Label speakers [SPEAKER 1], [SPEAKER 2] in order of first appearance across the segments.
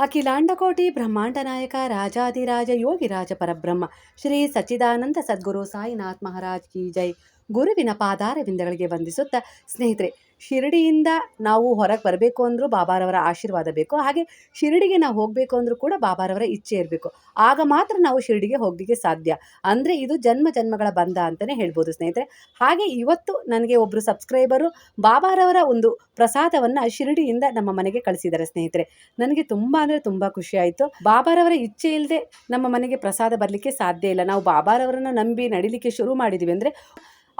[SPEAKER 1] ಅಖಿಲಾಂಡಕೋಟಿ ಬ್ರಹ್ಮಾಂಡ ನಾಯಕ ರಾಜಾದಿರಾಜ ಯೋಗಿರಾಜ ಪರಬ್ರಹ್ಮ, ಶ್ರೀ ಸಚ್ಚಿದಾನಂದ ಸದ್ಗುರು ಸಾಯಿನಾಥ್ ಮಹಾರಾಜ್ ಕಿ ಜೈ. ಗುರುವಿನ ಪಾದಾರವಿಂದಗಳಿಗೆ ವಂದಿಸುತ್ತ ಸ್ನೇಹಿತರೆ ಶಿರಡಿಯಿಂದ ನಾವು ಹೊರಗೆ ಬರಬೇಕು ಅಂದರೂ ಬಾಬಾರವರ ಆಶೀರ್ವಾದ ಬೇಕು. ಹಾಗೆ ಶಿರಡಿಗೆ ನಾವು ಹೋಗಬೇಕು ಅಂದರೂ ಕೂಡ ಬಾಬಾರವರ ಇಚ್ಛೆ ಇರಬೇಕು. ಆಗ ಮಾತ್ರ ನಾವು ಶಿರಡಿಗೆ ಹೋಗಲಿಕ್ಕೆ ಸಾಧ್ಯ. ಅಂದರೆ ಇದು ಜನ್ಮ ಜನ್ಮಗಳ ಬಂಧ ಅಂತಲೇ ಹೇಳ್ಬೋದು ಸ್ನೇಹಿತರೆ. ಹಾಗೆ ಇವತ್ತು ನನಗೆ ಒಬ್ಬರು ಸಬ್ಸ್ಕ್ರೈಬರು ಬಾಬಾರವರ ಒಂದು ಪ್ರಸಾದವನ್ನು ಶಿರಡಿಯಿಂದ ನಮ್ಮ ಮನೆಗೆ ಕಳಿಸಿದ್ದಾರೆ ಸ್ನೇಹಿತರೆ. ನನಗೆ ತುಂಬ ಅಂದರೆ ತುಂಬ ಖುಷಿ ಆಯಿತು. ಬಾಬಾರವರ ಇಚ್ಛೆ ಇಲ್ಲದೆ ನಮ್ಮ ಮನೆಗೆ ಪ್ರಸಾದ ಬರಲಿಕ್ಕೆ ಸಾಧ್ಯ ಇಲ್ಲ. ನಾವು ಬಾಬಾರವರನ್ನು ನಂಬಿ ನಡಿಲಿಕ್ಕೆ ಶುರು ಮಾಡಿದ್ದೀವಿ ಅಂದರೆ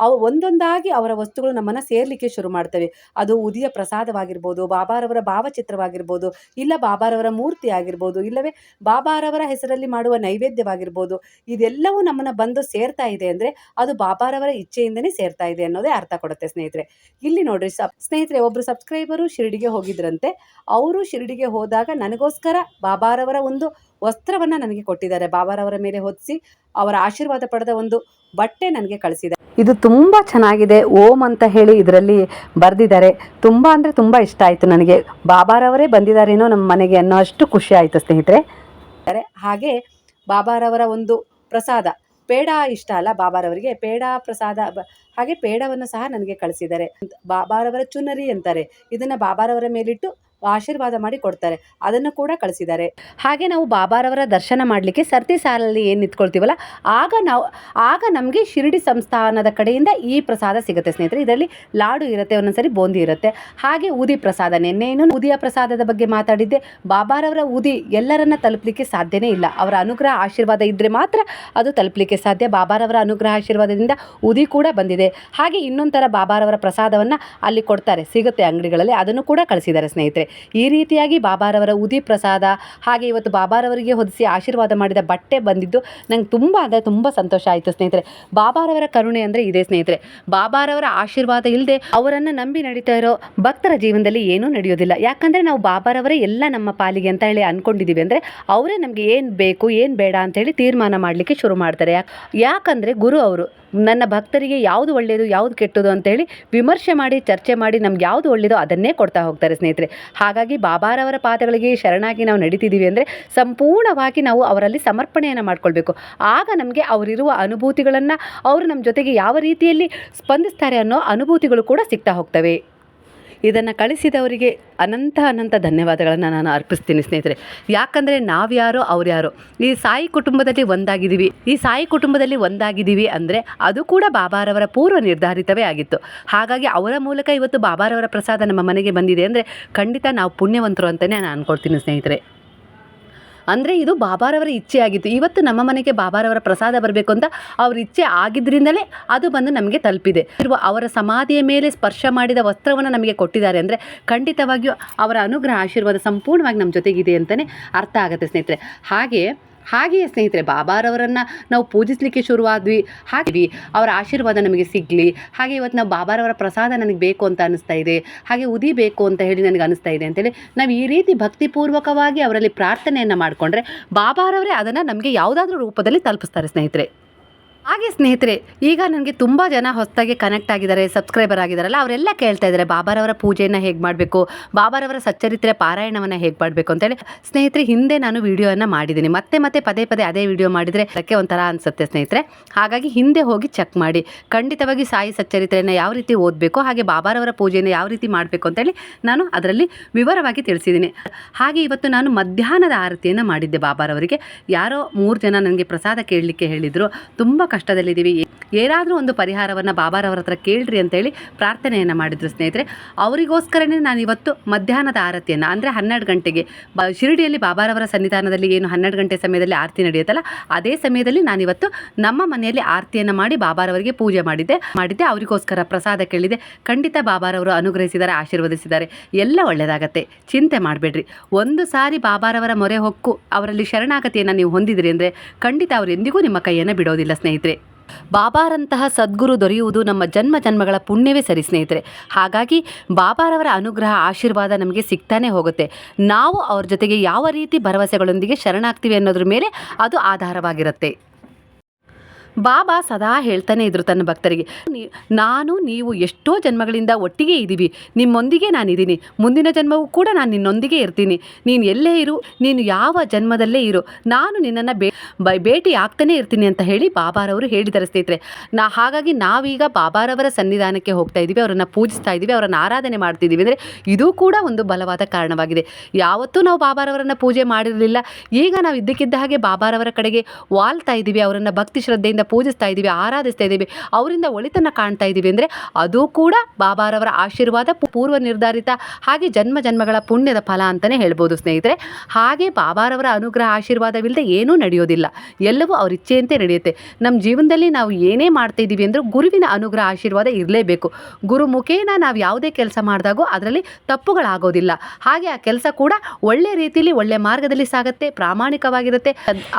[SPEAKER 1] ಅವು ಒಂದೊಂದಾಗಿ ಅವರ ವಸ್ತುಗಳು ನಮ್ಮನ್ನು ಸೇರಲಿಕ್ಕೆ ಶುರು ಮಾಡ್ತವೆ. ಅದು ಉದಿಯ ಪ್ರಸಾದವಾಗಿರ್ಬೋದು, ಬಾಬಾರವರ ಭಾವಚಿತ್ರವಾಗಿರ್ಬೋದು, ಇಲ್ಲ ಬಾಬಾರವರ ಮೂರ್ತಿ ಆಗಿರ್ಬೋದು ಇಲ್ಲವೇ ಬಾಬಾರವರ ಹೆಸರಲ್ಲಿ ಮಾಡುವ ನೈವೇದ್ಯವಾಗಿರ್ಬೋದು, ಇದೆಲ್ಲವೂ ನಮ್ಮನ್ನು ಬಂದು ಸೇರ್ತಾ ಇದೆ ಅಂದರೆ ಅದು ಬಾಬಾರವರ ಇಚ್ಛೆಯಿಂದನೇ ಸೇರ್ತಾ ಇದೆ ಅನ್ನೋದೇ ಅರ್ಥ ಕೊಡುತ್ತೆ ಸ್ನೇಹಿತರೆ. ಇಲ್ಲಿ ನೋಡ್ರಿ ಸಬ್, ಸ್ನೇಹಿತರೆ ಒಬ್ಬರು ಸಬ್ಸ್ಕ್ರೈಬರು ಶಿರಡಿಗೆ ಹೋಗಿದ್ರಂತೆ, ಅವರು ಶಿರಡಿಗೆ ಹೋದಾಗ ನನಗೋಸ್ಕರ ಬಾಬಾರವರ ಒಂದು ವಸ್ತ್ರವನ್ನು ನನಗೆ ಕೊಟ್ಟಿದ್ದಾರೆ. ಬಾಬಾರವರ ಮೇಲೆ ಹೊದಿಸಿ ಅವರ ಆಶೀರ್ವಾದ ಪಡೆದ ಒಂದು ಬಟ್ಟೆ ನನಗೆ ಕಳಿಸಿದೆ ಇದು ತುಂಬ ಚೆನ್ನಾಗಿದೆ. ಓಂ ಅಂತ ಹೇಳಿ ಇದರಲ್ಲಿ ಬರೆದಿದ್ದಾರೆ. ತುಂಬ ಅಂದರೆ ತುಂಬ ಇಷ್ಟ ಆಯಿತು ನನಗೆ. ಬಾಬಾರವರೇ ಬಂದಿದ್ದಾರೇನೋ ನಮ್ಮ ಮನೆಗೆ ಅನ್ನೋ ಅಷ್ಟು ಖುಷಿ ಆಯಿತು ಸ್ನೇಹಿತರೆ. ಹಾಗೆ ಬಾಬಾರವರ ಒಂದು ಪ್ರಸಾದ, ಪೇಡ ಇಷ್ಟ ಅಲ್ಲ ಬಾಬಾರವರಿಗೆ ಪೇಡ ಪ್ರಸಾದ, ಹಾಗೆ ಪೇಡವನ್ನು ಸಹ ನನಗೆ ಕಳಿಸಿದ್ದಾರೆ. ಬಾಬಾರವರ ಚುನರಿ ಅಂತಾರೆ. ಇದನ್ನು ಬಾಬಾರವರ ಮೇಲಿಟ್ಟು ಆಶೀರ್ವಾದ ಮಾಡಿ ಕೊಡ್ತಾರೆ. ಅದನ್ನು ಕೂಡ ಕಳಿಸಿದ್ದಾರೆ. ಹಾಗೆ ನಾವು ಬಾಬಾರವರ ದರ್ಶನ ಮಾಡಲಿಕ್ಕೆ ಸರ್ತಿ ಸಾಲಲ್ಲಿ ಏನು ನಿಂತ್ಕೊಳ್ತೀವಲ್ಲ, ಆಗ ನಾವು, ಆಗ ನಮಗೆ ಶಿರಡಿ ಸಂಸ್ಥಾನದ ಕಡೆಯಿಂದ ಈ ಪ್ರಸಾದ ಸಿಗುತ್ತೆ ಸ್ನೇಹಿತರೆ. ಇದರಲ್ಲಿ ಲಾಡು ಇರುತ್ತೆ, ಒಂದೊಂದ್ಸರಿ ಬೂಂದಿ ಇರುತ್ತೆ. ಹಾಗೆ ಊದಿ ಪ್ರಸಾದ ನಿನ್ನೆನು ಉದಿಯ ಪ್ರಸಾದದ ಬಗ್ಗೆ ಮಾತಾಡಿದ್ದೆ. ಬಾಬಾರವರ ಊದಿ ಎಲ್ಲರನ್ನ ತಲುಪಲಿಕ್ಕೆ ಸಾಧ್ಯನೇ ಇಲ್ಲ. ಅವರ ಅನುಗ್ರಹ ಆಶೀರ್ವಾದ ಇದ್ದರೆ ಮಾತ್ರ ಅದು ತಲುಪಲಿಕ್ಕೆ ಸಾಧ್ಯ. ಬಾಬಾರವರ ಅನುಗ್ರಹ ಆಶೀರ್ವಾದದಿಂದ ಉದಿ ಕೂಡ ಬಂದಿದೆ. ಹಾಗೆ ಇನ್ನೊಂದು ಥರ ಬಾಬಾರವರ ಪ್ರಸಾದವನ್ನು ಅಲ್ಲಿ ಕೊಡ್ತಾರೆ. ಸಿಗುತ್ತೆ ಅಂಗಡಿಗಳಲ್ಲಿ. ಅದನ್ನು ಕೂಡ ಕಳಿಸಿದ್ದಾರೆ ಸ್ನೇಹಿತರೆ. ಈ ರೀತಿಯಾಗಿ ಬಾಬಾರವರ ಉದಿ ಪ್ರಸಾದ ಹಾಗೆ ಇವತ್ತು ಬಾಬಾರವರಿಗೆ ಹೊದಿಸಿ ಆಶೀರ್ವಾದ ಮಾಡಿದ ಬಟ್ಟೆ ಬಂದಿದ್ದು ನಂಗೆ ತುಂಬ ಅಂದರೆ ತುಂಬ ಸಂತೋಷ ಆಯಿತು ಸ್ನೇಹಿತರೆ. ಬಾಬಾರವರ ಕರುಣೆ ಅಂದರೆ ಇದೇ ಸ್ನೇಹಿತರೆ. ಬಾಬಾರವರ ಆಶೀರ್ವಾದ ಇಲ್ಲದೆ ಅವರನ್ನು ನಂಬಿ ನಡೀತಾ ಇರೋ ಭಕ್ತರ ಜೀವನದಲ್ಲಿ ಏನೂ ನಡೆಯೋದಿಲ್ಲ. ಯಾಕಂದರೆ ನಾವು ಬಾಬಾರವರೇ ಎಲ್ಲ ನಮ್ಮ ಪಾಲಿಗೆ ಅಂತ ಹೇಳಿ ಅಂದ್ಕೊಂಡಿದ್ದೀವಿ ಅಂದರೆ ಅವರೇ ನಮಗೆ ಏನು ಬೇಕು, ಏನು ಬೇಡ ಅಂತೇಳಿ ತೀರ್ಮಾನ ಮಾಡಲಿಕ್ಕೆ ಶುರು ಮಾಡ್ತಾರೆ. ಯಾಕೆ ಯಾಕಂದರೆ ಗುರು ಅವರು. ನನ್ನ ಭಕ್ತರಿಗೆ ಯಾವುದು ಒಳ್ಳೆಯದು ಯಾವುದು ಕೆಟ್ಟದು ಅಂತೇಳಿ ವಿಮರ್ಶೆ ಮಾಡಿ, ಚರ್ಚೆ ಮಾಡಿ ನಮ್ಗೆ ಯಾವುದು ಒಳ್ಳೆಯದೋ ಅದನ್ನೇ ಕೊಡ್ತಾ ಹೋಗ್ತಾರೆ ಸ್ನೇಹಿತರೆ. ಹಾಗಾಗಿ ಬಾಬಾರವರ ಪಾದಗಳಿಗೆ ಶರಣಾಗಿ ನಾವು ನಡೀತಿದ್ದೀವಿ ಅಂದರೆ ಸಂಪೂರ್ಣವಾಗಿ ನಾವು ಅವರಲ್ಲಿ ಸಮರ್ಪಣೆಯನ್ನು ಮಾಡ್ಕೊಳ್ಬೇಕು. ಆಗ ನಮಗೆ ಅವರಿರುವ ಅನುಭೂತಿಗಳನ್ನು, ಅವರು ನಮ್ಮ ಜೊತೆಗೆ ಯಾವ ರೀತಿಯಲ್ಲಿ ಸ್ಪಂದಿಸ್ತಾರೆ ಅನ್ನೋ ಅನುಭೂತಿಗಳು ಕೂಡ ಸಿಗ್ತಾ ಹೋಗ್ತವೆ. ಇದನ್ನು ಕಳಿಸಿದವರಿಗೆ ಅನಂತ ಅನಂತ ಧನ್ಯವಾದಗಳನ್ನು ನಾನು ಅರ್ಪಿಸ್ತೀನಿ ಸ್ನೇಹಿತರೆ. ಯಾಕಂದರೆ ನಾವ್ಯಾರೋ ಅವ್ರ್ಯಾರೋ, ಈ ಸಾಯಿ ಕುಟುಂಬದಲ್ಲಿ ಒಂದಾಗಿದ್ದೀವಿ. ಈ ಸಾಯಿ ಕುಟುಂಬದಲ್ಲಿ ಒಂದಾಗಿದ್ದೀವಿ ಅಂದರೆ ಅದು ಕೂಡ ಬಾಬಾರವರ ಪೂರ್ವ ನಿರ್ಧಾರಿತವೇ ಆಗಿತ್ತು. ಹಾಗಾಗಿ ಅವರ ಮೂಲಕ ಇವತ್ತು ಬಾಬಾರವರ ಪ್ರಸಾದ ನಮ್ಮ ಮನೆಗೆ ಬಂದಿದೆ ಅಂದರೆ ಖಂಡಿತ ನಾವು ಪುಣ್ಯವಂತರು ಅಂತಲೇ ನಾನು ಅನ್ಕೊಳ್ತೀನಿ ಸ್ನೇಹಿತರೆ. ಅಂದರೆ ಇದು ಬಾಬಾರವರ ಇಚ್ಛೆ ಆಗಿತ್ತು. ಇವತ್ತು ನಮ್ಮ ಮನೆಗೆ ಬಾಬಾರವರ ಪ್ರಸಾದ ಬರಬೇಕು ಅಂತ ಅವ್ರ ಇಚ್ಛೆ ಆಗಿದ್ದರಿಂದಲೇ ಅದು ಬಂದು ನಮಗೆ ತಲುಪಿದೆ. ಇರುವ ಅವರ ಸಮಾಧಿಯ ಮೇಲೆ ಸ್ಪರ್ಶ ಮಾಡಿದ ವಸ್ತ್ರವನ್ನು ನಮಗೆ ಕೊಟ್ಟಿದ್ದಾರೆ ಅಂದರೆ ಖಂಡಿತವಾಗಿಯೂ ಅವರ ಅನುಗ್ರಹ, ಆಶೀರ್ವಾದ ಸಂಪೂರ್ಣವಾಗಿ ನಮ್ಮ ಜೊತೆಗಿದೆ ಅಂತಲೇ ಅರ್ಥ ಆಗುತ್ತೆ ಸ್ನೇಹಿತರೆ. ಹಾಗೆ ಹಾಗೆಯೇ ಸ್ನೇಹಿತರೆ, ಬಾಬಾರವರನ್ನು ನಾವು ಪೂಜಿಸಲಿಕ್ಕೆ ಶುರುವಾದ್ವಿ. ಹಾಗೆ ಅವರ ಆಶೀರ್ವಾದ ನಮಗೆ ಸಿಗಲಿ. ಹಾಗೆ ಇವತ್ತು ನಾವು ಬಾಬಾರವರ ಪ್ರಸಾದ ನನಗೆ ಬೇಕು ಅಂತ ಅನಿಸ್ತಾ ಇದೆ. ಹಾಗೆ ಉದಿ ಬೇಕು ಅಂತ ಹೇಳಿ ನನಗೆ ಅನಿಸ್ತಾ ಇದೆ ಅಂತೇಳಿ ನಾವು ಈ ರೀತಿ ಭಕ್ತಿಪೂರ್ವಕವಾಗಿ ಅವರಲ್ಲಿ ಪ್ರಾರ್ಥನೆಯನ್ನು ಮಾಡಿಕೊಂಡ್ರೆ ಬಾಬಾರವರೇ ಅದನ್ನು ನಮಗೆ ಯಾವುದಾದ್ರೂ ರೂಪದಲ್ಲಿ ತಲುಪಿಸ್ತಾರೆ ಸ್ನೇಹಿತರೆ. ಹಾಗೆ ಸ್ನೇಹಿತರೆ, ಈಗ ನನಗೆ ತುಂಬ ಜನ ಹೊಸದಾಗಿ ಕನೆಕ್ಟ್ ಆಗಿದ್ದಾರೆ ಸಬ್ಸ್ಕ್ರೈಬರ್ ಆಗಿದ್ದಾರಲ್ಲ, ಅವರೆಲ್ಲ ಕೇಳ್ತಾ ಇದ್ದಾರೆ ಬಾಬಾರವರ ಪೂಜೆಯನ್ನು ಹೇಗೆ ಮಾಡಬೇಕು ಬಾಬಾರವರ ಸಚ್ಚರಿತ್ರೆ ಪಾರಾಯಣವನ್ನು ಹೇಗೆ ಮಾಡಬೇಕು ಅಂತೇಳಿ. ಸ್ನೇಹಿತರೆ, ಹಿಂದೆ ನಾನು ವಿಡಿಯೋವನ್ನು ಮಾಡಿದ್ದೀನಿ. ಮತ್ತೆ ಮತ್ತೆ ಪದೇ ಪದೇ ಅದೇ ವಿಡಿಯೋ ಮಾಡಿದರೆ ಅದಕ್ಕೆ ಒಂಥರ ಅನಿಸುತ್ತೆ ಸ್ನೇಹಿತರೆ. ಹಾಗಾಗಿ ಹಿಂದೆ ಹೋಗಿ ಚೆಕ್ ಮಾಡಿ. ಖಂಡಿತವಾಗಿ ಸಾಯಿ ಸಚ್ಚರಿತ್ರೆಯನ್ನು ಯಾವ ರೀತಿ ಓದಬೇಕು, ಹಾಗೆ ಬಾಬಾರವರ ಪೂಜೆಯನ್ನು ಯಾವ ರೀತಿ ಮಾಡಬೇಕು ಅಂತೇಳಿ ನಾನು ಅದರಲ್ಲಿ ವಿವರವಾಗಿ ತಿಳಿಸಿದ್ದೀನಿ. ಹಾಗೆ ಇವತ್ತು ನಾನು ಮಧ್ಯಾಹ್ನದ ಆರತಿಯನ್ನು ಮಾಡಿದ್ದೆ ಬಾಬಾರವರಿಗೆ ಯಾರೋ ಮೂರು ಜನ ನನಗೆ ಪ್ರಸಾದ ಕೇಳಲಿಕ್ಕೆ ಹೇಳಿದರು. ತುಂಬ ಕಷ್ಟದಲ್ಲಿದ್ದೀವಿ. ಏನಾದರೂ ಒಂದು ಪರಿಹಾರವನ್ನು ಬಾಬಾರವರ ಹತ್ರ ಕೇಳ್ರಿ ಅಂತೇಳಿ ಪ್ರಾರ್ಥನೆಯನ್ನು ಮಾಡಿದ್ರು ಸ್ನೇಹಿತರೆ. ಅವರಿಗೋಸ್ಕರನೇ ನಾನು ಇವತ್ತು ಮಧ್ಯಾಹ್ನದ ಆರತಿಯನ್ನು, ಅಂದರೆ ಹನ್ನೆರಡು ಗಂಟೆಗೆ, ಬ ಶಿರಡಿಯಲ್ಲಿ ಬಾಬಾರವರ ಸನ್ನಿಧಾನದಲ್ಲಿ ಏನು ಹನ್ನೆರಡು ಗಂಟೆ ಸಮಯದಲ್ಲಿ ಆರತಿ ನಡೆಯುತ್ತಲ್ಲ, ಅದೇ ಸಮಯದಲ್ಲಿ ನಾನಿವತ್ತು ನಮ್ಮ ಮನೆಯಲ್ಲಿ ಆರತಿಯನ್ನು ಮಾಡಿ ಬಾಬಾರವರಿಗೆ ಪೂಜೆ ಮಾಡಿದ್ದೆ. ಮಾಡಿದ್ದೆ, ಅವರಿಗೋಸ್ಕರ ಪ್ರಸಾದ ಕೇಳಿದೆ. ಖಂಡಿತ ಬಾಬಾರವರು ಅನುಗ್ರಹಿಸಿದ್ದಾರೆ, ಆಶೀರ್ವದಿಸಿದ್ದಾರೆ. ಎಲ್ಲ ಒಳ್ಳೆಯದಾಗತ್ತೆ ಚಿಂತೆ ಮಾಡಬೇಡ್ರಿ. ಒಂದು ಸಾರಿ ಬಾಬಾರವರ ಮೊರೆ ಹೊಕ್ಕು, ಅವರಲ್ಲಿ ಶರಣಾಗತಿಯನ್ನು ನೀವು ಹೊಂದಿದ್ರಿ ಅಂದರೆ ಖಂಡಿತ ಅವರು ಎಂದಿಗೂ ನಿಮ್ಮ ಕೈಯನ್ನು ಬಿಡೋದಿಲ್ಲ ಸ್ನೇಹಿತರೆ. ಬಾಬಾರಂತಹ ಸದ್ಗುರು ದೊರೆಯುವುದು ನಮ್ಮ ಜನ್ಮ ಜನ್ಮಗಳ ಪುಣ್ಯವೇ ಸರಿ ಸ್ನೇಹಿತರೆ. ಹಾಗಾಗಿ ಬಾಬಾರವರ ಅನುಗ್ರಹ, ಆಶೀರ್ವಾದ ನಮಗೆ ಸಿಗ್ತಾನೆ ಹೋಗುತ್ತೆ. ನಾವು ಅವ್ರ ಜೊತೆಗೆ ಯಾವ ರೀತಿ ಭರವಸೆಗಳೊಂದಿಗೆ ಶರಣಾಗ್ತೀವಿ ಅನ್ನೋದ್ರ ಮೇಲೆ ಅದು ಆಧಾರವಾಗಿರುತ್ತೆ. ಬಾಬಾ ಸದಾ ಹೇಳ್ತಾನೆ ಇದ್ರು ತನ್ನ ಭಕ್ತರಿಗೆ. "ನೀ- ನಾನು, ನೀವು ಎಷ್ಟೋ ಜನ್ಮಗಳಿಂದ ಒಟ್ಟಿಗೆ ಇದ್ದೀವಿ. ನಿಮ್ಮೊಂದಿಗೆ ನಾನಿದ್ದೀನಿ. ಮುಂದಿನ ಜನ್ಮವೂ ಕೂಡ ನಾನು ನಿನ್ನೊಂದಿಗೆ ಇರ್ತೀನಿ. ನೀನು ಎಲ್ಲೇ ಇರು, ನೀನು ಯಾವ ಜನ್ಮದಲ್ಲೇ ಇರು. ನಾನು ನಿನ್ನನ್ನು ಬೇ, ಬೈ, ಭೇಟಿ ಆಗ್ತಾನೆ ಇರ್ತೀನಿ ಅಂತ ಹೇಳಿ ಬಾಬಾರವರು ಹೇಳಿದ್ದಾರೆ ಸ್ನೇಹಿತರೆ. ನಾ, ಹಾಗಾಗಿ ನಾವೀಗ ಬಾಬಾರವರ ಸನ್ನಿಧಾನಕ್ಕೆ ಹೋಗ್ತಾ ಇದ್ದೀವಿ. ಅವರನ್ನು ಪೂಜಿಸ್ತಾ ಇದ್ದೀವಿ. ಅವರನ್ನು ಆರಾಧನೆ ಮಾಡ್ತಿದ್ದೀವಿ. ಅಂದರೆ ಇದು ಕೂಡ ಒಂದು ಬಲವಾದ ಕಾರಣವಾಗಿದೆ. ಯಾವತ್ತೂ ನಾವು ಬಾಬಾರವರನ್ನು ಪೂಜೆ ಮಾಡಿರಲಿಲ್ಲ. ಈಗ ನಾವು ಇದ್ದಕ್ಕಿದ್ದ ಹಾಗೆ ಬಾಬಾರವರ ಕಡೆಗೆ ವಾಲ್ತಾ ಇದ್ದೀವಿ. ಅವರನ್ನು ಭಕ್ತಿ ಶ್ರದ್ಧೆಯಿಂದ ಪೂಜಿಸ್ತಾ ಇದ್ದೀವಿ, ಆರಾಧಿಸ್ತಾ ಇದ್ದೀವಿ, ಅವರಿಂದ ಒಳಿತನ್ನು ಕಾಣ್ತಾ ಇದ್ದೀವಿ ಅಂದರೆ ಅದು ಕೂಡ ಬಾಬಾರವರ ಆಶೀರ್ವಾದ, ಪೂರ್ವ ನಿರ್ಧಾರಿತ ಹಾಗೆ ಜನ್ಮ ಜನ್ಮಗಳ ಪುಣ್ಯದ ಫಲ ಅಂತಲೇ ಹೇಳ್ಬೋದು ಸ್ನೇಹಿತರೆ. ಹಾಗೆ ಬಾಬಾರವರ ಅನುಗ್ರಹ ಆಶೀರ್ವಾದವಿಲ್ಲದೆ ಏನೂ ನಡೆಯೋದಿಲ್ಲ. ಎಲ್ಲವೂ ಅವ್ರ ಇಚ್ಛೆಯಂತೆ ನಡೆಯುತ್ತೆ. ನಮ್ಮ ಜೀವನದಲ್ಲಿ ನಾವು ಏನೇ ಮಾಡ್ತಾ ಇದ್ದೀವಿ ಅಂದರೂ ಗುರುವಿನ ಅನುಗ್ರಹ ಆಶೀರ್ವಾದ ಇರಲೇಬೇಕು. ಗುರು ಮುಖೇನ ನಾವು ಯಾವುದೇ ಕೆಲಸ ಮಾಡಿದಾಗೂ ಅದರಲ್ಲಿ ತಪ್ಪುಗಳಾಗೋದಿಲ್ಲ. ಹಾಗೆ ಆ ಕೆಲಸ ಕೂಡ ಒಳ್ಳೆ ರೀತಿಯಲ್ಲಿ ಒಳ್ಳೆ ಮಾರ್ಗದಲ್ಲಿ ಸಾಗುತ್ತೆ, ಪ್ರಾಮಾಣಿಕವಾಗಿರುತ್ತೆ,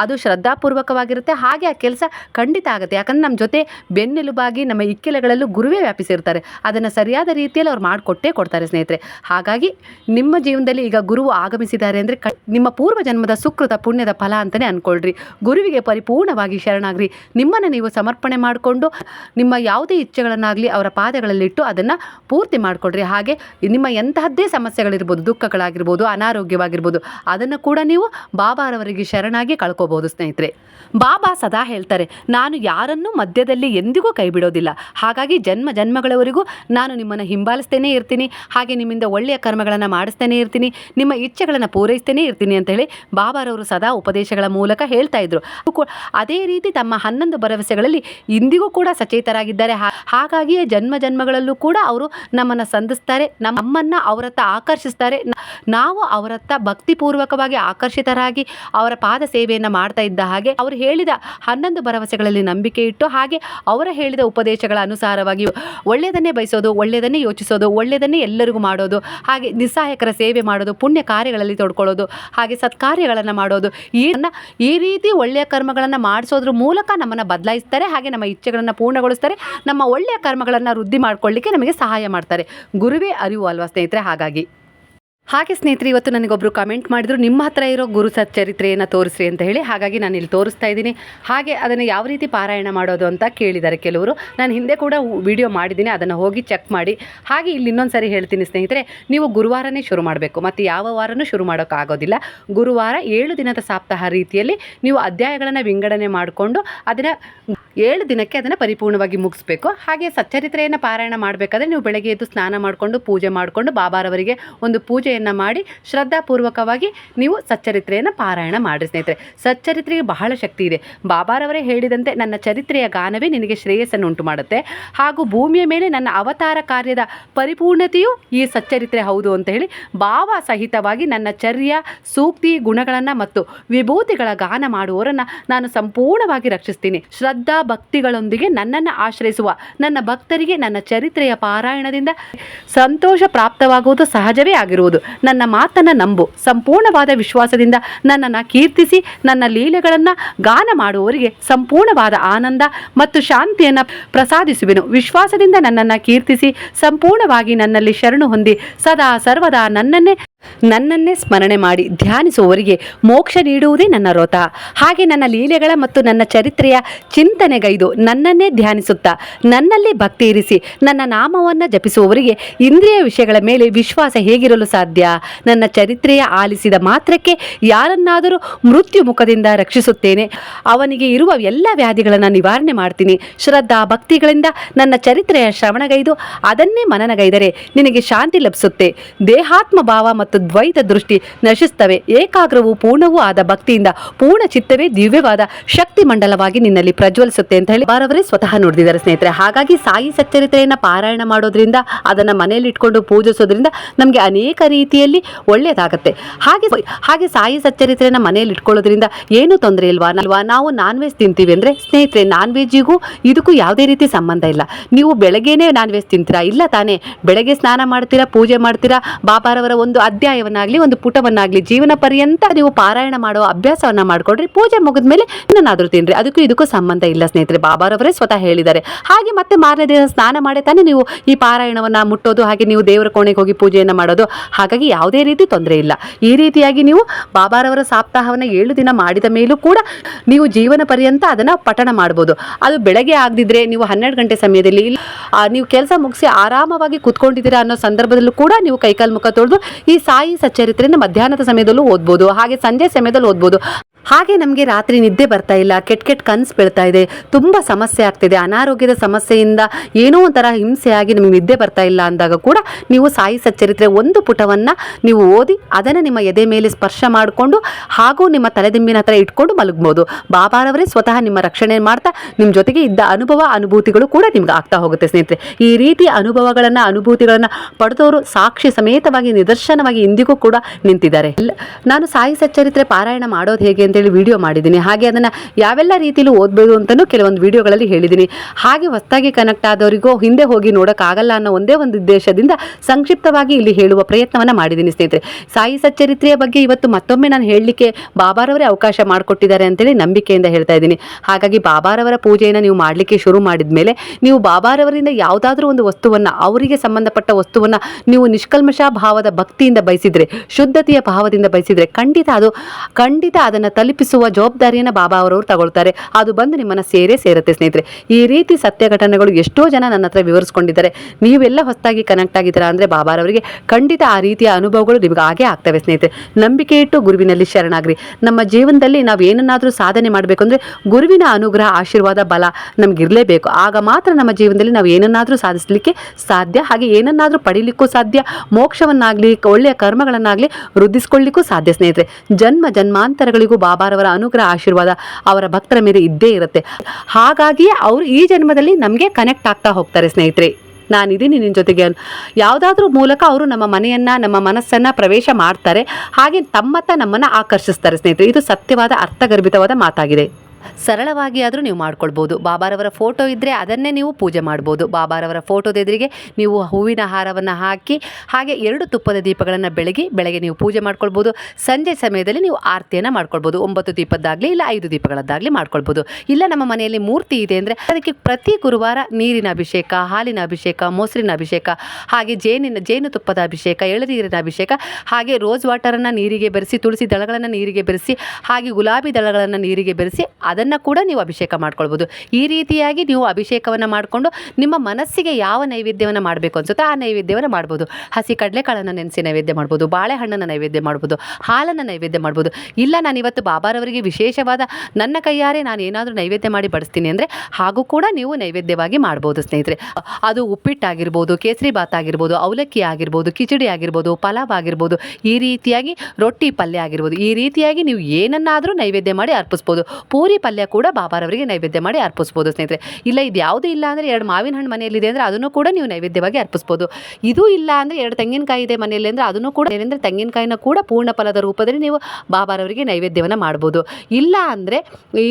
[SPEAKER 1] ಅದು ಶ್ರದ್ಧಾಪೂರ್ವಕವಾಗಿರುತ್ತೆ. ಹಾಗೆ ಆ ಕೆಲಸ ಖಂಡಿತ ಆಗುತ್ತೆ. ಯಾಕಂದ್ರೆ ನಮ್ಮ ಜೊತೆ ಬೆನ್ನೆಲುಬಾಗಿ ನಮ್ಮ ಇಕ್ಕೆಲೆಗಳಲ್ಲೂ ಗುರುವೇ ವ್ಯಾಪಿಸಿರ್ತಾರೆ. ಅದನ್ನು ಸರಿಯಾದ ರೀತಿಯಲ್ಲಿ ಅವ್ರು ಮಾಡಿಕೊಟ್ಟೇ ಕೊಡ್ತಾರೆ ಸ್ನೇಹಿತರೆ. ಹಾಗಾಗಿ ನಿಮ್ಮ ಜೀವನದಲ್ಲಿ ಈಗ ಗುರು ಆಗಮಿಸಿದ್ದಾರೆ ಅಂದರೆ ಕ ನಿಮ್ಮ ಪೂರ್ವ ಜನ್ಮದ ಸುಕೃತ ಪುಣ್ಯದ ಫಲ ಅಂತಲೇ ಅಂದ್ಕೊಳ್ರಿ ಗುರುವಿಗೆ ಪರಿಪೂರ್ಣವಾಗಿ ಶರಣಾಗ್ರಿ. ನಿಮ್ಮನ್ನು ನೀವು ಸಮರ್ಪಣೆ ಮಾಡಿಕೊಂಡು ನಿಮ್ಮ ಯಾವುದೇ ಇಚ್ಛೆಗಳನ್ನಾಗಲಿ ಅವರ ಪಾದಗಳಲ್ಲಿಟ್ಟು ಅದನ್ನು ಪೂರ್ತಿ ಮಾಡಿಕೊಡ್ರಿ. ಹಾಗೆ ನಿಮ್ಮ ಎಂತಹದ್ದೇ ಸಮಸ್ಯೆಗಳಿರ್ಬೋದು, ದುಃಖಗಳಾಗಿರ್ಬೋದು, ಅನಾರೋಗ್ಯವಾಗಿರ್ಬೋದು, ಅದನ್ನು ಕೂಡ ನೀವು ಬಾಬಾರವರಿಗೆ ಶರಣಾಗಿ ಕಳ್ಕೋಬೋದು ಸ್ನೇಹಿತರೆ. ಬಾಬಾ ಸದಾ ಹೇಳ್ತಾರೆ ನಾನು ಯಾರನ್ನೂ ಮಧ್ಯದಲ್ಲಿ ಎಂದಿಗೂ ಕೈ ಬಿಡೋದಿಲ್ಲ ಹಾಗಾಗಿ ಜನ್ಮ ಜನ್ಮಗಳವರೆಗೂ ನಾನು ನಿಮ್ಮನ್ನು ಹಿಂಬಾಲಿಸ್ತೇನೆ ಇರ್ತೀನಿ. ಹಾಗೆ ನಿಮ್ಮಿಂದ ಒಳ್ಳೆಯ ಕರ್ಮಗಳನ್ನು ಮಾಡಿಸ್ತೇನೆ ಇರ್ತೀನಿ. ನಿಮ್ಮ ಇಚ್ಛೆಗಳನ್ನು ಪೂರೈಸ್ತೇನೆ ಇರ್ತೀನಿ ಅಂತ ಹೇಳಿ ಬಾಬಾರವರು ಸದಾ ಉಪದೇಶಗಳ ಮೂಲಕ ಹೇಳ್ತಾ ಇದ್ರು. ಅದೇ ರೀತಿ ತಮ್ಮ ಹನ್ನೊಂದು ಭರವಸೆಗಳಲ್ಲಿ ಇಂದಿಗೂ ಕೂಡ ಸಚೇತರಾಗಿದ್ದಾರೆ. ಹಾಗಾಗಿಯೇ ಜನ್ಮ ಜನ್ಮಗಳಲ್ಲೂ ಕೂಡ ಅವರು ನಮ್ಮನ್ನು ಸಂಧಿಸ್ತಾರೆ. ನಮ್ಮನ್ನು ಅವರತ್ತ ಆಕರ್ಷಿಸ್ತಾರೆ. ನಾವು ಅವರತ್ತ ಭಕ್ತಿಪೂರ್ವಕವಾಗಿ ಆಕರ್ಷಿತರಾಗಿ ಅವರ ಪಾದ ಸೇವೆಯನ್ನು ಮಾಡ್ತಾ ಇದ್ದ ಹಾಗೆ ಅವರು ಹೇಳಿದ ಹನ್ನೊಂದು ಭರವಸೆಗಳಲ್ಲಿ ನಂಬಿಕೆ ಇಟ್ಟು ಹಾಗೆ ಅವರ ಹೇಳಿದ ಉಪದೇಶಗಳ ಅನುಸಾರವಾಗಿ ಒಳ್ಳೆಯದನ್ನೇ ಬಯಸೋದು, ಒಳ್ಳೆಯದನ್ನೇ ಯೋಚಿಸೋದು, ಒಳ್ಳೆಯದನ್ನೇ ಎಲ್ಲರಿಗೂ ಮಾಡೋದು, ಹಾಗೆ ನಿಸ್ಸಹಾಯಕರ ಸೇವೆ ಮಾಡೋದು, ಪುಣ್ಯ ಕಾರ್ಯಗಳಲ್ಲಿ ತೊಡ್ಕೊಳ್ಳೋದು, ಹಾಗೆ ಸತ್ಕಾರ್ಯಗಳನ್ನು ಮಾಡೋದು, ಈ ಈ ರೀತಿ ಒಳ್ಳೆಯ ಕರ್ಮಗಳನ್ನು ಮಾಡಿಸೋದ್ರ ಮೂಲಕ ನಮ್ಮನ್ನು ಬದಲಾಯಿಸ್ತಾರೆ, ಹಾಗೆ ನಮ್ಮ ಇಚ್ಛೆಗಳನ್ನು ಪೂರ್ಣಗೊಳಿಸ್ತಾರೆ, ನಮ್ಮ ಒಳ್ಳೆಯ ಕರ್ಮಗಳನ್ನು ವೃದ್ಧಿ ಮಾಡ್ಕೊಳ್ಳಿಕ್ಕೆ ನಮಗೆ ಸಹಾಯ ಮಾಡ್ತಾರೆ. ಗುರುವೇ ಅರಿವು ಅಲ್ವಾ ಸ್ನೇಹಿತರೆ? ಹಾಗಾಗಿ. ಹಾಗೆ ಸ್ನೇಹಿತರೆ, ಇವತ್ತು ನನಗೊಬ್ಬರು ಕಮೆಂಟ್ ಮಾಡಿದ್ರು. ನಿಮ್ಮ ಹತ್ರ ಇರೋ ಗುರು ಸಚ್ಚರಿತ್ರೆಯನ್ನು ತೋರಿಸ್ರಿ ಅಂತ ಹೇಳಿ, ಹಾಗಾಗಿ ನಾನು ಇಲ್ಲಿ ತೋರಿಸ್ತಾ ಇದ್ದೀನಿ. ಹಾಗೆ ಅದನ್ನು ಯಾವ ರೀತಿ ಪಾರಾಯಣ ಮಾಡೋದು ಅಂತ ಕೇಳಿದ್ದಾರೆ ಕೆಲವರು. ನಾನು ಹಿಂದೆ ಕೂಡ ವಿಡಿಯೋ ಮಾಡಿದ್ದೀನಿ, ಅದನ್ನು ಹೋಗಿ ಚೆಕ್ ಮಾಡಿ. ಹಾಗೆ ಇಲ್ಲಿ ಇನ್ನೊಂದು ಸರಿ ಹೇಳ್ತೀನಿ ಸ್ನೇಹಿತರೆ, ನೀವು ಗುರುವಾರನೇ ಶುರು ಮಾಡಬೇಕು. ಮತ್ತು ಯಾವ ವಾರನೂ ಶುರು ಮಾಡೋಕ್ಕಾಗೋದಿಲ್ಲ ಗುರುವಾರ ಏಳು ದಿನದ ಸಾಪ್ತಾಹ ರೀತಿಯಲ್ಲಿ ನೀವು ಅಧ್ಯಾಯಗಳನ್ನು ವಿಂಗಡಣೆ ಮಾಡಿಕೊಂಡು ಅದನ್ನು ಏಳು ದಿನಕ್ಕೆ ಅದನ್ನು ಪರಿಪೂರ್ಣವಾಗಿ ಮುಗಿಸ್ಬೇಕು. ಹಾಗೆ ಸಚ್ಚರಿತ್ರೆಯನ್ನು ಪಾರಾಯಣ ಮಾಡಬೇಕಾದ್ರೆ ನೀವು ಬೆಳಗ್ಗೆ ಎದ್ದು ಸ್ನಾನ ಮಾಡಿಕೊಂಡು ಪೂಜೆ ಮಾಡಿಕೊಂಡು ಬಾಬಾರವರಿಗೆ ಒಂದು ಪೂಜೆಯನ್ನು ಮಾಡಿ ಶ್ರದ್ಧಾಪೂರ್ವಕವಾಗಿ ನೀವು ಸಚ್ಚರಿತ್ರೆಯನ್ನು ಪಾರಾಯಣ ಮಾಡಿ ಸ್ನೇಹಿತರೆ. ಸಚ್ಚರಿತ್ರೆಗೆ ಬಹಳ ಶಕ್ತಿ ಇದೆ. ಬಾಬಾರವರೇ ಹೇಳಿದಂತೆ ನನ್ನ ಚರಿತ್ರೆಯ ಗಾನವೇ ನಿನಗೆ ಶ್ರೇಯಸ್ಸನ್ನು ಉಂಟು ಮಾಡುತ್ತೆ ಹಾಗೂ ಭೂಮಿಯ ಮೇಲೆ ನನ್ನ ಅವತಾರ ಕಾರ್ಯದ ಪರಿಪೂರ್ಣತೆಯು ಈ ಸಚ್ಚರಿತ್ರೆ ಹೌದು ಅಂತ ಹೇಳಿ ಭಾವ ಸಹಿತವಾಗಿ ನನ್ನ ಚರ್ಯ, ಸೂಕ್ತಿ, ಗುಣಗಳನ್ನು ಮತ್ತು ವಿಭೂತಿಗಳ ಗಾನ ಮಾಡುವವರನ್ನು ನಾನು ಸಂಪೂರ್ಣವಾಗಿ ರಕ್ಷಿಸ್ತೀನಿ. ಶ್ರದ್ಧಾ ಭಕ್ತಿಗಳೊಂದಿಗೆ ನನ್ನನ್ನು ಆಶ್ರಯಿಸುವ, ನನ್ನ ಭಕ್ತರಿಗೆ ನನ್ನ ಚರಿತ್ರೆಯ ಪಾರಾಯಣದಿಂದ ಸಂತೋಷ ಪ್ರಾಪ್ತವಾಗುವುದು ಸಹಜವೇ ಆಗಿರುವುದು. ನನ್ನ ಮಾತನ್ನು ನಂಬು, ಸಂಪೂರ್ಣವಾದ ವಿಶ್ವಾಸದಿಂದ ನನ್ನನ್ನು ಕೀರ್ತಿಸಿ, ನನ್ನ ಲೀಲೆಗಳನ್ನು ಗಾನ ಮಾಡುವವರಿಗೆ ಸಂಪೂರ್ಣವಾದ ಆನಂದ ಮತ್ತು ಶಾಂತಿಯನ್ನು ಪ್ರಸಾದಿಸುವೆನು. ವಿಶ್ವಾಸದಿಂದ ನನ್ನನ್ನು ಕೀರ್ತಿಸಿ, ಸಂಪೂರ್ಣವಾಗಿ ನನ್ನಲ್ಲಿ ಶರಣು ಹೊಂದಿ, ಸದಾ ಸರ್ವದಾ ನನ್ನನ್ನೇ ನನ್ನನ್ನೇ ಸ್ಮರಣೆ ಮಾಡಿ ಧ್ಯಾನಿಸುವವರಿಗೆ ಮೋಕ್ಷ ನೀಡುವುದೇ ನನ್ನ ವ್ರತ. ಹಾಗೆ ನನ್ನ ಲೀಲೆಗಳ ಮತ್ತು ನನ್ನ ಚರಿತ್ರೆಯ ಚಿಂತನೆಗೈದು ನನ್ನನ್ನೇ ಧ್ಯಾನಿಸುತ್ತಾ ನನ್ನಲ್ಲಿ ಭಕ್ತಿ ಇರಿಸಿ ನನ್ನ ನಾಮವನ್ನು ಜಪಿಸುವವರಿಗೆ ಇಂದ್ರಿಯ ವಿಷಯಗಳ ಮೇಲೆ ವಿಶ್ವಾಸ ಹೇಗಿರಲು ಸಾಧ್ಯ? ನನ್ನ ಚರಿತ್ರೆಯ ಆಲಿಸಿದ ಮಾತ್ರಕ್ಕೆ ಯಾರನ್ನಾದರೂ ಮೃತ್ಯು ಮುಖದಿಂದ ರಕ್ಷಿಸುತ್ತೇನೆ. ಅವನಿಗೆ ಇರುವ ಎಲ್ಲ ವ್ಯಾಧಿಗಳನ್ನು ನಿವಾರಣೆ ಮಾಡ್ತೀನಿ. ಶ್ರದ್ಧಾ ಭಕ್ತಿಗಳಿಂದ ನನ್ನ ಚರಿತ್ರೆಯ ಶ್ರವಣಗೈದು ಅದನ್ನೇ ಮನನಗೈದರೆ ನಿನಗೆ ಶಾಂತಿ ಲಭಿಸುತ್ತೆ. ದೇಹಾತ್ಮ ಭಾವ ಮತ್ತು ದ್ವೈತ ದೃಷ್ಟಿ ನಶಿಸ್ತವೆ. ಏಕಾಗ್ರವು ಪೂರ್ಣವೂ ಆದ ಭಕ್ತಿಯಿಂದ ಪೂರ್ಣ ಚಿತ್ತವೇ ದಿವ್ಯವಾದ ಶಕ್ತಿ ಮಂಡಲವಾಗಿ ನಿನ್ನಲ್ಲಿ ಪ್ರಜ್ವಲಿಸುತ್ತೆ ಅಂತ ಹೇಳಿ ಬಾರವರೇ ಸ್ವತಃ ನುಡಿದಿದ್ದಾರೆ ಸ್ನೇಹಿತರೆ. ಹಾಗಾಗಿ ಸಾಯಿ ಸಚ್ಚರಿತ್ರೆಯನ್ನು ಪಾರಾಯಣ ಮಾಡೋದ್ರಿಂದ, ಅದನ್ನು ಮನೆಯಲ್ಲಿ ಇಟ್ಕೊಂಡು ಪೂಜಿಸೋದ್ರಿಂದ ನಮಗೆ ಅನೇಕ ರೀತಿಯಲ್ಲಿ ಒಳ್ಳೆಯದಾಗತ್ತೆ. ಹಾಗೆ ಹಾಗೆ ಸಾಯಿ ಸಚ್ಚರಿತ್ರೆಯನ್ನು ಮನೆಯಲ್ಲಿ ಇಟ್ಕೊಳ್ಳೋದ್ರಿಂದ ಏನೂ ತೊಂದರೆ ಇಲ್ವಾ? ಅಲ್ವಾ ನಾವು ನಾನ್ ವೆಜ್ ತಿಂತೀವಿ ಅಂದರೆ ಸ್ನೇಹಿತರೆ ನಾನ್ ವೆಜ್ಜಿಗೂ ಇದಕ್ಕೂ ಯಾವುದೇ ರೀತಿ ಸಂಬಂಧ ಇಲ್ಲ. ನೀವು ಬೆಳಗ್ಗೆನೇ ನಾನ್ ವೆಜ್ ತಿಂತೀರಾ? ಇಲ್ಲ ತಾನೇ. ಬೆಳಗ್ಗೆ ಸ್ನಾನ ಮಾಡ್ತೀರಾ, ಪೂಜೆ ಮಾಡ್ತೀರಾ? ಬಾಬಾರವರ ಒಂದು ಅಧ್ಯಾಯ ಅಧ್ಯಾಯವನ್ನಾಗ್ಲಿ, ಒಂದು ಪುಟವನ್ನಾಗ್ಲಿ, ಜೀವನ ಪರ್ಯಂತ ನೀವು ಪಾರಾಯಣ ಮಾಡುವ ಅಭ್ಯಾಸವನ್ನ ಮಾಡಿಕೊಡ್ರಿ. ಪೂಜೆ ಮುಗಿದ ಮೇಲೆ ಇನ್ನೇನಾದ್ರೂ ತಿನ್ರಿ. ಅದಕ್ಕೂ ಇದಕ್ಕೂ ಸಂಬಂಧ ಇಲ್ಲ ಸ್ನೇಹಿತರೆ. ಬಾಬಾರವರೇ ಸ್ವತಃ ಹೇಳಿದ್ದಾರೆ. ಹಾಗೆ ಮತ್ತೆ ಮಾರನೇ ದಿನ ಸ್ನಾನ ಮಾಡಿ ತಾನೇ ನೀವು ಈ ಪಾರಾಯಣವನ್ನ ಮುಟ್ಟೋದು, ಹಾಗೆ ನೀವು ದೇವರ ಕೋಣೆಗೆ ಹೋಗಿ ಪೂಜೆಯನ್ನು ಮಾಡೋದು, ಹಾಗಾಗಿ ಯಾವುದೇ ರೀತಿ ತೊಂದರೆ ಇಲ್ಲ. ಈ ರೀತಿಯಾಗಿ ನೀವು ಬಾಬಾರವರ ಸಪ್ತಾಹವನ್ನು ಏಳು ದಿನ ಮಾಡಿದ ಮೇಲೂ ಕೂಡ ನೀವು ಜೀವನ ಪರ್ಯಂತ ಅದನ್ನ ಪಠಣ ಮಾಡ್ಬೋದು. ಅದು ಬೆಳಗ್ಗೆ ಆಗದಿದ್ರೆ ನೀವು ಹನ್ನೆರಡು ಗಂಟೆ ಸಮಯದಲ್ಲಿ ನೀವು ಕೆಲಸ ಮುಗಿಸಿ ಆರಾಮವಾಗಿ ಕುತ್ಕೊಂಡಿದ್ದೀರಾ ಅನ್ನೋ ಸಂದರ್ಭದಲ್ಲೂ ಕೂಡ ನೀವು ಕೈಕಾಲು ಮುಖ ತೊಳೆದು ಈ ಸಾಯಿ ಸಚ್ಚರಿತ್ರೆಯನ್ನು ಮಧ್ಯಾಹ್ನದ ಸಮಯದಲ್ಲೂ ಓದ್ಬೋದು, ಹಾಗೆ ಸಂಜೆ ಸಮಯದಲ್ಲಿ ಓದ್ಬೋದು. ಹಾಗೆ ನಮಗೆ ರಾತ್ರಿ ನಿದ್ದೆ ಬರ್ತಾ ಇಲ್ಲ, ಕೆಟ್ಟ ಕೆಟ್ಟ ಕನಸು ಬೀಳ್ತಾ ಇದೆ, ತುಂಬ ಸಮಸ್ಯೆ ಆಗ್ತಿದೆ. ಅನಾರೋಗ್ಯದ ಸಮಸ್ಯೆಯಿಂದ ಏನೋ ಒಂಥರ ಹಿಂಸೆಯಾಗಿ ನಿಮಗೆ ನಿದ್ದೆ ಬರ್ತಾ ಇಲ್ಲ ಅಂದಾಗ ಕೂಡ ನೀವು ಸಾಯಿ ಸಚ್ಚರಿತ್ರೆ ಒಂದು ಪುಟವನ್ನು ನೀವು ಓದಿ, ಅದನ್ನು ನಿಮ್ಮ ಎದೆ ಮೇಲೆ ಸ್ಪರ್ಶ ಮಾಡಿಕೊಂಡು, ಹಾಗೂ ನಿಮ್ಮ ತಲೆದಿಂಬಿನ ಹತ್ರ ಇಟ್ಕೊಂಡು ಮಲಗ್ಬೋದು. ಬಾಬಾರವರೇ ಸ್ವತಃ ನಿಮ್ಮ ರಕ್ಷಣೆ ಮಾಡ್ತಾ, ನಿಮ್ಮ ಜೊತೆಗೆ ಇದ್ದ ಅನುಭವ, ಅನುಭೂತಿಗಳು ಕೂಡ ನಿಮ್ಗೆ ಆಗ್ತಾ ಹೋಗುತ್ತೆ ಸ್ನೇಹಿತರೆ. ಈ ರೀತಿ ಅನುಭವಗಳನ್ನು, ಅನುಭೂತಿಗಳನ್ನು ಪಡೆದವರು ಸಾಕ್ಷಿ ಸಮೇತವಾಗಿ ನಿದರ್ಶನವಾಗಿ ಇಂದಿಗೂ ಕೂಡ ನಿಂತಿದ್ದಾರೆ. ನಾನು ಸಾಯಿ ಸಚ್ಚರಿತ್ರೆ ಪಾರಾಯಣ ಮಾಡೋದು ಹೇಗೆ ಅಂತೇಳಿ ವಿಡಿಯೋ ಮಾಡಿದ್ದೀನಿ. ಹಾಗೆ ಅದನ್ನು ಯಾವೆಲ್ಲ ರೀತಿಯಲ್ಲೂ ಓದ್ಬೋದು ಅಂತಲೂ ಕೆಲವೊಂದು ವಿಡಿಯೋಗಳಲ್ಲಿ ಹೇಳಿದ್ದೀನಿ. ಹಾಗೆ ಹೊಸದಾಗಿ ಕನೆಕ್ಟ್ ಆದವರಿಗೂ ಹಿಂದೆ ಹೋಗಿ ನೋಡೋಕ್ಕಾಗಲ್ಲ ಅನ್ನೋ ಒಂದೇ ಒಂದು ಉದ್ದೇಶದಿಂದ ಸಂಕ್ಷಿಪ್ತವಾಗಿ ಇಲ್ಲಿ ಹೇಳುವ ಪ್ರಯತ್ನವನ್ನು ಮಾಡಿದ್ದೀನಿ ಸ್ನೇಹಿತರೆ. ಸಾಯಿ ಸಚ್ಚರಿತ್ರೆಯ ಬಗ್ಗೆ ಇವತ್ತು ಮತ್ತೊಮ್ಮೆ ನಾನು ಹೇಳಲಿಕ್ಕೆ ಬಾಬಾರವರೇ ಅವಕಾಶ ಮಾಡಿಕೊಟ್ಟಿದ್ದಾರೆ ಅಂತೇಳಿ ನಂಬಿಕೆಯಿಂದ ಹೇಳ್ತಾ ಇದ್ದೀನಿ. ಹಾಗಾಗಿ ಬಾಬಾರವರ ಪೂಜೆಯನ್ನು ನೀವು ಮಾಡಲಿಕ್ಕೆ ಶುರು ಮಾಡಿದ ಮೇಲೆ ನೀವು ಬಾಬಾರವರಿಂದ ಯಾವುದಾದ್ರೂ ಒಂದು ವಸ್ತುವನ್ನು, ಅವರಿಗೆ ಸಂಬಂಧಪಟ್ಟ ವಸ್ತುವನ್ನು ನೀವು ನಿಷ್ಕಲ್ಮಶ ಭಾವದ ಭಕ್ತಿಯಿಂದ ಬಯಸಿದ್ರೆ, ಶುದ್ಧತೆಯ ಭಾವದಿಂದ ಬಯಸಿದ್ರೆ ಖಂಡಿತ ಅದು, ಖಂಡಿತ ಅದನ್ನು ತಲುಪಿಸುವ ಜವಾಬ್ದಾರಿಯನ್ನು ಬಾಬಾ ಅವರವರು ತಗೊಳ್ತಾರೆ. ಅದು ಬಂದು ನಿಮ್ಮನ್ನು ಸೇರೇ ಸೇರುತ್ತೆ ಸ್ನೇಹಿತರೆ. ಈ ರೀತಿ ಸತ್ಯ ಘಟನೆಗಳು ಎಷ್ಟೋ ಜನ ನನ್ನ ಹತ್ರ ವಿವರಿಸ್ಕೊಂಡಿದ್ದಾರೆ. ನೀವೆಲ್ಲ ಹೊಸದಾಗಿ ಕನೆಕ್ಟ್ ಆಗಿದ್ದೀರಾ ಅಂದರೆ ಬಾಬಾರವರಿಗೆ ಖಂಡಿತ ಆ ರೀತಿಯ ಅನುಭವಗಳು ನಿಮಗೆ ಆಗೇ ಆಗ್ತವೆ ಸ್ನೇಹಿತರೆ. ನಂಬಿಕೆ ಇಟ್ಟು ಗುರುವಿನಲ್ಲಿ ಶರಣಾಗ್ರಿ. ನಮ್ಮ ಜೀವನದಲ್ಲಿ ನಾವು ಏನನ್ನಾದರೂ ಸಾಧನೆ ಮಾಡಬೇಕು ಅಂದರೆ ಗುರುವಿನ ಅನುಗ್ರಹ, ಆಶೀರ್ವಾದ, ಬಲ ನಮಗಿರಲೇಬೇಕು. ಆಗ ಮಾತ್ರ ನಮ್ಮ ಜೀವನದಲ್ಲಿ ನಾವು ಏನನ್ನಾದರೂ ಸಾಧಿಸಲಿಕ್ಕೆ ಸಾಧ್ಯ. ಹಾಗೆ ಏನನ್ನಾದರೂ ಪಡೀಲಿಕ್ಕೂ ಸಾಧ್ಯ. ಮೋಕ್ಷವನ್ನಾಗಲಿ ಒಳ್ಳೆಯ ಕರ್ಮಗಳನ್ನಾಗಲಿ ವೃದ್ಧಿಸ್ಕೊಳ್ಳಿಕ್ಕೂ ಸಾಧ್ಯ, ಸ್ನೇಹಿತರೆ. ಜನ್ಮ ಜನ್ಮಾಂತರಗಳಿಗೂ ಬಾಬಾರವರ ಅನುಗ್ರಹ, ಆಶೀರ್ವಾದ ಅವರ ಭಕ್ತರ ಮೇಲೆ ಇದ್ದೇ ಇರುತ್ತೆ. ಹಾಗಾಗಿಯೇ ಅವರು ಈ ಜನ್ಮದಲ್ಲಿ ನಮಗೆ ಕನೆಕ್ಟ್ ಆಗ್ತಾ ಹೋಗ್ತಾರೆ, ಸ್ನೇಹಿತರೆ. ನಾನಿದ್ದೀನಿ ನಿನ್ನ ಜೊತೆಗೆ ಯಾವುದಾದ್ರೂ ಮೂಲಕ ಅವರು ನಮ್ಮ ಮನೆಯನ್ನ, ನಮ್ಮ ಮನಸ್ಸನ್ನ ಪ್ರವೇಶ ಮಾಡ್ತಾರೆ. ಹಾಗೆ ತಮ್ಮತ್ತ ನಮ್ಮನ್ನ ಆಕರ್ಷಿಸ್ತಾರೆ, ಸ್ನೇಹಿತರೆ. ಇದು ಸತ್ಯವಾದ, ಅರ್ಥಗರ್ಭಿತವಾದ ಮಾತಾಗಿದೆ. ಸರಳವಾಗಿ ಆದರೂ ನೀವು ಮಾಡ್ಕೊಳ್ಬೋದು. ಬಾಬಾರವರ ಫೋಟೋ ಇದ್ದರೆ ಅದನ್ನೇ ನೀವು ಪೂಜೆ ಮಾಡ್ಬೋದು. ಬಾಬಾರವರ ಫೋಟೋದ ಎದುರಿಗೆ ನೀವು ಹೂವಿನ ಹಾರವನ್ನು ಹಾಕಿ, ಹಾಗೆ ಎರಡು ತುಪ್ಪದ ದೀಪಗಳನ್ನು ಬೆಳಗಿ, ಬೆಳಗ್ಗೆ ನೀವು ಪೂಜೆ ಮಾಡ್ಕೊಳ್ಬೋದು. ಸಂಜೆ ಸಮಯದಲ್ಲಿ ನೀವು ಆರತಿಯನ್ನು ಮಾಡ್ಕೊಳ್ಬೋದು. ಒಂಬತ್ತು ದೀಪದ್ದಾಗಲಿ ಇಲ್ಲ ಐದು ದೀಪಗಳದ್ದಾಗಲಿ ಮಾಡ್ಕೊಳ್ಬೋದು. ಇಲ್ಲ ನಮ್ಮ ಮನೆಯಲ್ಲಿ ಮೂರ್ತಿ ಇದೆ ಅಂದರೆ ಅದಕ್ಕೆ ಪ್ರತಿ ಗುರುವಾರ ನೀರಿನ ಅಭಿಷೇಕ, ಹಾಲಿನ ಅಭಿಷೇಕ, ಮೊಸರಿನ ಅಭಿಷೇಕ, ಹಾಗೆ ಜೇನಿನ ಜೇನುತುಪ್ಪದ ಅಭಿಷೇಕ ಎಳನೀರಿನ ಅಭಿಷೇಕ, ಹಾಗೆ ರೋಸ್ ವಾಟರನ್ನು ನೀರಿಗೆ ಬೆರೆಸಿ, ತುಳಸಿ ದಳಗಳನ್ನು ನೀರಿಗೆ ಬೆರೆಸಿ, ಹಾಗೆ ಗುಲಾಬಿ ದಳಗಳನ್ನು ನೀರಿಗೆ ಬೆರೆಸಿ ಅದನ್ನು ಕೂಡ ನೀವು ಅಭಿಷೇಕ ಮಾಡ್ಕೊಳ್ಬೋದು. ಈ ರೀತಿಯಾಗಿ ನೀವು ಅಭಿಷೇಕವನ್ನು ಮಾಡಿಕೊಂಡು ನಿಮ್ಮ ಮನಸ್ಸಿಗೆ ಯಾವ ನೈವೇದ್ಯವನ್ನು ಮಾಡಬೇಕು ಅನ್ಸುತ್ತೋ ಆ ನೈವೇದ್ಯವನ್ನು ಮಾಡ್ಬೋದು. ಹಸಿ ಕಡಲೆಕಾಳನ್ನು ನೆನೆಸಿ ನೈವೇದ್ಯ ಮಾಡ್ಬೋದು. ಬಾಳೆಹಣ್ಣನ್ನು ನೈವೇದ್ಯ ಮಾಡ್ಬೋದು. ಹಾಲನ್ನು ನೈವೇದ್ಯ ಮಾಡ್ಬೋದು. ಇಲ್ಲ, ನಾನು ಇವತ್ತು ಬಾಬಾರವರಿಗೆ ವಿಶೇಷವಾದ ನನ್ನ ಕೈಯಾರೆ ನಾನು ಏನಾದರೂ ನೈವೇದ್ಯ ಮಾಡಿ ಬಡಿಸ್ತೀನಿ ಅಂದರೆ ಹಾಗೂ ಕೂಡ ನೀವು ನೈವೇದ್ಯವಾಗಿ ಮಾಡ್ಬೋದು ಸ್ನೇಹಿತರೆ. ಅದು ಉಪ್ಪಿಟ್ಟಾಗಿರ್ಬೋದು, ಕೇಸರಿ ಬಾತ್ ಆಗಿರ್ಬೋದು, ಅವಲಕ್ಕಿ ಆಗಿರ್ಬೋದು, ಕಿಚಡಿ ಆಗಿರ್ಬೋದು, ಪಲಾವ್ ಆಗಿರ್ಬೋದು, ಈ ರೀತಿಯಾಗಿ ರೊಟ್ಟಿ ಪಲ್ಯ ಆಗಿರ್ಬೋದು, ಈ ರೀತಿಯಾಗಿ ನೀವು ಏನನ್ನಾದರೂ ನೈವೇದ್ಯ ಮಾಡಿ ಅರ್ಪಿಸ್ಬೋದು. ಪೂರಿ ಪಲ್ಯ ಕೂಡ ಬಾಬಾರವರಿಗೆ ನೈವೇದ್ಯ ಮಾಡಿ ಅರ್ಪಿಸ್ಬೋದು, ಸ್ನೇಹಿತರೆ. ಇಲ್ಲ, ಇದು ಯಾವುದೂ ಇಲ್ಲ ಅಂದರೆ ಎರಡು ಮಾವಿನ ಹಣ್ಣು ಮನೆಯಲ್ಲಿದೆ ಅಂದರೆ ಅದನ್ನು ಕೂಡ ನೀವು ನೈವೇದ್ಯವಾಗಿ ಅರ್ಪಿಸ್ಬೋದು. ಇದು ಇಲ್ಲ ಅಂದರೆ ಎರಡು ತೆಂಗಿನಕಾಯಿ ಇದೆ ಮನೆಯಲ್ಲಿ ಅಂದರೆ ಅದನ್ನು ಕೂಡ ಏನಂದರೆ ತೆಂಗಿನಕಾಯಿನ ಕೂಡ ಪೂರ್ಣ ಫಲದ ರೂಪದಲ್ಲಿ ನೀವು ಬಾಬಾರವರಿಗೆ ನೈವೇದ್ಯವನ್ನು ಮಾಡ್ಬೋದು. ಇಲ್ಲ ಅಂದರೆ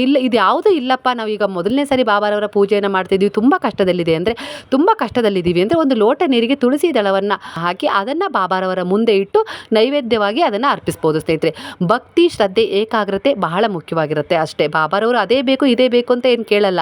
[SPEAKER 1] ಇಲ್ಲ, ಇದು ಯಾವುದೂ ಇಲ್ಲಪ್ಪ, ನಾವು ಈಗ ಮೊದಲನೇ ಸರಿ ಬಾಬಾರವರ ಪೂಜೆಯನ್ನು ಮಾಡ್ತಿದ್ದೀವಿ. ತುಂಬ ಕಷ್ಟದಲ್ಲಿದೆ ಅಂದರೆ, ತುಂಬ ಕಷ್ಟದಲ್ಲಿದ್ದೀವಿ ಅಂದರೆ ಒಂದು ಲೋಟ ನೀರಿಗೆ ತುಳಸಿ ದಳವನ್ನು ಹಾಕಿ ಅದನ್ನು ಬಾಬಾರವರ ಮುಂದೆ ಇಟ್ಟು ನೈವೇದ್ಯವಾಗಿ ಅದನ್ನು ಅರ್ಪಿಸ್ಬೋದು, ಸ್ನೇಹಿತರೆ. ಭಕ್ತಿ, ಶ್ರದ್ಧೆ, ಏಕಾಗ್ರತೆ ಬಹಳ ಮುಖ್ಯವಾಗಿರುತ್ತೆ ಅಷ್ಟೇ. ಬಾಬಾರವರು ಅದೇ ಬೇಕು, ಇದೇ ಬೇಕು ಅಂತ ಏನು ಕೇಳಲ್ಲ.